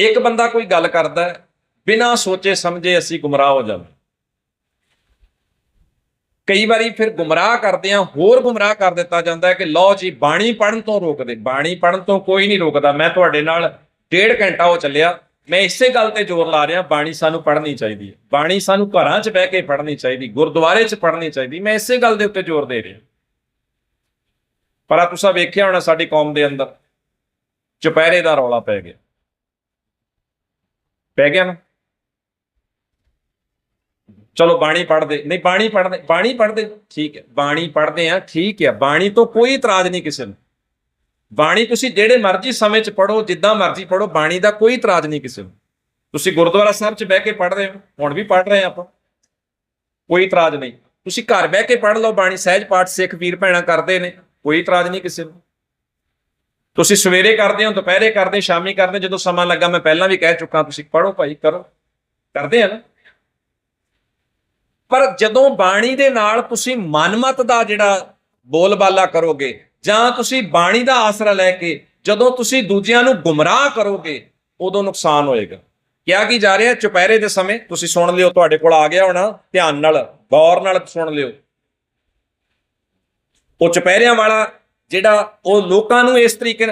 ਇੱਕ ਬੰਦਾ ਕੋਈ ਗੱਲ ਕਰਦਾ ਹੈ, ਬਿਨਾਂ ਸੋਚੇ ਸਮਝੇ ਅਸੀਂ ਗੁੰਮਰਾਹ ਹੋ ਜਾਂਦੇ। ਕਈ ਵਾਰੀ ਫਿਰ ਗੁੰਮਰਾਹ ਕਰਦੇ ਆ ਹੋਰ ਗੁੰਮਰਾਹ ਕਰ ਦਿੱਤਾ ਜਾਂਦਾ ਹੈ ਕਿ ਲਓ ਜੀ, ਬਾਣੀ ਪੜਨ ਤੋਂ ਰੋਕਦੇ। ਬਾਣੀ ਪੜਨ ਤੋਂ ਕੋਈ ਨਹੀਂ ਰੋਕਦਾ। ਮੈਂ ਤੁਹਾਡੇ ਨਾਲ ਡੇਢ ਘੰਟਾ ਹੋ ਚੱਲਿਆ। ਮੈਂ ਇਸੇ ਗੱਲ ਤੇ ਜ਼ੋਰ ਲਾ ਰਿਹਾ, ਬਾਣੀ ਸਾਨੂੰ ਪੜ੍ਹਨੀ ਚਾਹੀਦੀ ਹੈ। ਬਾਣੀ ਸਾਨੂੰ ਘਰਾਂ 'ਚ ਬਹਿ ਕੇ ਪੜ੍ਹਨੀ ਚਾਹੀਦੀ, ਗੁਰਦੁਆਰੇ 'ਚ ਪੜ੍ਹਨੀ ਚਾਹੀਦੀ। ਮੈਂ ਇਸੇ ਗੱਲ ਦੇ ਉੱਤੇ ਜ਼ੋਰ ਦੇ ਰਿਹਾ। ਪਰ ਆ ਤੁਸੀਂ ਵੇਖਿਆ ਹੋਣਾ ਸਾਡੀ ਕੌਮ ਦੇ ਅੰਦਰ, ਚੁਪਹਿਰੇ ਦਾ ਰੌਲਾ ਪੈ ਗਿਆ। ਪੈ ਗਿਆ ਨਾ। ਚਲੋ ਬਾਣੀ ਪੜ੍ਹਦੇ, ਨਹੀਂ ਬਾਣੀ ਪੜ੍ਹਦੇ ਬਾਣੀ ਪੜ੍ਹਦੇ, ਠੀਕ ਹੈ, ਬਾਣੀ ਪੜ੍ਹਦੇ ਆ ਠੀਕ ਹੈ, ਬਾਣੀ ਤੋਂ ਕੋਈ ਇਤਰਾਜ਼ ਨਹੀਂ ਕਿਸੇ ਨੂੰ। ਬਾਣੀ ਤੁਸੀਂ ਜਿਹੜੇ ਮਰਜ਼ੀ ਸਮੇਂ 'ਚ ਪੜੋ ਜਿੱਦਾਂ ਮਰਜ਼ੀ ਪੜੋ ਬਾਣੀ ਦਾ ਕੋਈ ਇਤਰਾਜ਼ ਨਹੀਂ ਕਿਸੇ ਨੂੰ। ਤੁਸੀਂ ਗੁਰਦੁਆਰਾ ਸਾਹਿਬ 'ਚ ਬਹਿ ਕੇ ਪੜ੍ਹਦੇ ਹੋ, ਹੁਣ ਵੀ ਪੜ੍ਹ ਰਹੇ ਆਪਾਂ। ਕੋਈ ਇਤਰਾਜ਼ ਨਹੀਂ। ਤੁਸੀਂ ਘਰ ਬਹਿ ਕੇ ਪੜ੍ਹ ਲਓ ਬਾਣੀ, ਸਹਿਜ ਪਾਠ ਸਿੱਖ ਵੀਰ ਭੈਣਾਂ ਕਰਦੇ ਨੇ, ਕੋਈ ਇਤਰਾਜ਼ ਨਹੀਂ ਕਿਸੇ ਨੂੰ। ਤੁਸੀਂ ਸਵੇਰੇ ਕਰਦੇ ਹੋ, ਦੁਪਹਿਰੇ ਕਰਦੇ ਸ਼ਾਮੀ ਕਰਦੇ ਜਦੋਂ ਸਮਾਂ ਲੱਗਾ ਮੈਂ ਪਹਿਲਾਂ ਵੀ ਕਹਿ ਚੁੱਕਾ, ਤੁਸੀਂ ਪੜੋ ਭਾਈ, ਕਰੋ। ਕਰਦੇ ਆ ਨਾ। ਪਰ ਜਦੋਂ ਬਾਣੀ ਦੇ ਨਾਲ ਤੁਸੀਂ ਮਨਮਤ ਦਾ ਜਿਹੜਾ ਬੋਲਬਾਲਾ ਕਰੋਗੇ, ਜਾਂ ਤੁਸੀਂ ਬਾਣੀ ਦਾ ਆਸਰਾ ਲੈ ਕੇ ਜਦੋਂ ਤੁਸੀਂ ਦੂਜਿਆਂ ਨੂੰ ਗੁੰਮਰਾਹ ਕਰੋਗੇ, ਉਦੋਂ ਨੁਕਸਾਨ ਹੋਏਗਾ। ਕਿਹਾ ਕੀ ਜਾ ਰਿਹਾ, ਚੁਪਹਿਰੇ ਦੇ ਸਮੇਂ, ਤੁਸੀਂ ਸੁਣ ਲਿਓ, ਤੁਹਾਡੇ ਕੋਲ ਆ ਗਿਆ ਹੋਣਾ, ਧਿਆਨ ਨਾਲ, ਗੌਰ ਨਾਲ ਸੁਣ ਲਿਓ। ਉਹ ਚੁਪਹਿਰਿਆਂ ਵਾਲਾ ਜਿਹੜਾ ਉਹ ਲੋਕਾਂ ਨੂੰ ਇਸ ਤਰੀਕੇ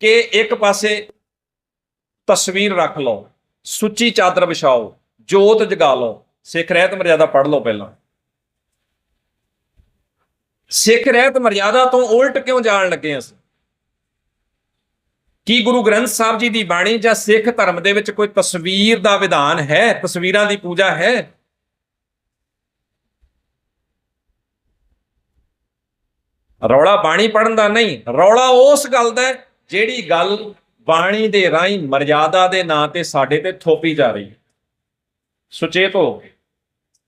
ਕਿ ਇੱਕ ਪਾਸੇ ਤਸਵੀਰ ਰੱਖ ਲਓ, ਸੁੱਚੀ ਚਾਦਰ ਵਿਛਾਓ, ਜੋਤ ਜਗਾ ਲਓ। ਸਿੱਖ ਰਹਿਤ ਮਰਿਆਦਾ ਪੜ੍ਹ ਲਓ ਪਹਿਲਾਂ। ਸਿੱਖ ਰਹਿਤ ਮਰਿਆਦਾ ਤੋਂ ਉਲਟ ਕਿਉਂ ਜਾਣ ਲੱਗੇ ਅਸੀਂ? ਕੀ ਗੁਰੂ ਗ੍ਰੰਥ ਸਾਹਿਬ ਜੀ ਦੀ ਬਾਣੀ ਜਾਂ ਸਿੱਖ ਧਰਮ ਦੇ ਵਿੱਚ ਕੋਈ ਤਸਵੀਰ ਦਾ ਵਿਧਾਨ ਹੈ? ਤਸਵੀਰਾਂ ਦੀ ਪੂਜਾ ਹੈ? ਰੌਲਾ ਬਾਣੀ ਪੜਨ ਦਾ ਨਹੀਂ, ਰੌਲਾ ਉਸ ਗੱਲ ਦਾ ਜਿਹੜੀ ਗੱਲ ਬਾਣੀ ਦੇ ਰਾਹੀਂ ਮਰਿਆਦਾ ਦੇ ਨਾਂ ਤੇ ਸਾਡੇ ਤੇ ਥੋਪੀ ਜਾ ਰਹੀ ਹੈ। ਸੁਚੇਤ ਹੋ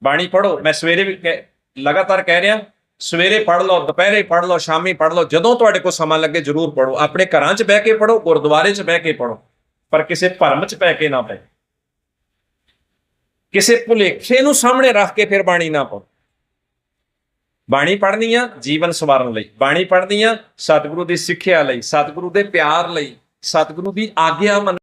ਬਾਣੀ ਪੜੋ ਮੈਂ ਸਵੇਰੇ ਵੀ ਕਹਿ- ਲਗਾਤਾਰ ਕਹਿ ਰਿਹਾ, ਸਵੇਰੇ ਪੜ ਲਓ, ਦੁਪਹਿਰੇ ਪੜ ਲਓ, ਸ਼ਾਮੀ ਪੜ ਲਓ, ਜਦੋਂ ਤੁਹਾਡੇ ਕੋਲ ਸਮਾਂ ਲੱਗੇ ਜਰੂਰ ਪੜੋ ਆਪਣੇ ਘਰਾਂ 'ਚ ਬਹਿ ਕੇ ਪੜੋ ਗੁਰਦੁਆਰੇ 'ਚ ਬਹਿ ਕੇ ਪੜੋ ਪਰ ਕਿਸੇ ਭਰਮ 'ਚ ਪੈ ਕੇ ਨਾ ਪਏ ਕਿਸੇ ਭੁਲੇਖੇ ਨੂੰ ਸਾਹਮਣੇ ਰੱਖ ਕੇ ਫਿਰ ਬਾਣੀ ਨਾ ਪੜੋ ਬਾਣੀ ਪੜ੍ਹਨੀ ਆ ਜੀਵਨ ਸਵਾਰਨ ਲਈ। ਬਾਣੀ ਪੜ੍ਹਨੀ ਆ ਸਤਿਗੁਰੂ ਦੀ ਸਿੱਖਿਆ ਲਈ, ਸਤਿਗੁਰੂ ਦੇ ਪਿਆਰ ਲਈ, ਸਤਿਗੁਰੂ ਦੀ ਆਗਿਆ ਮੰਨ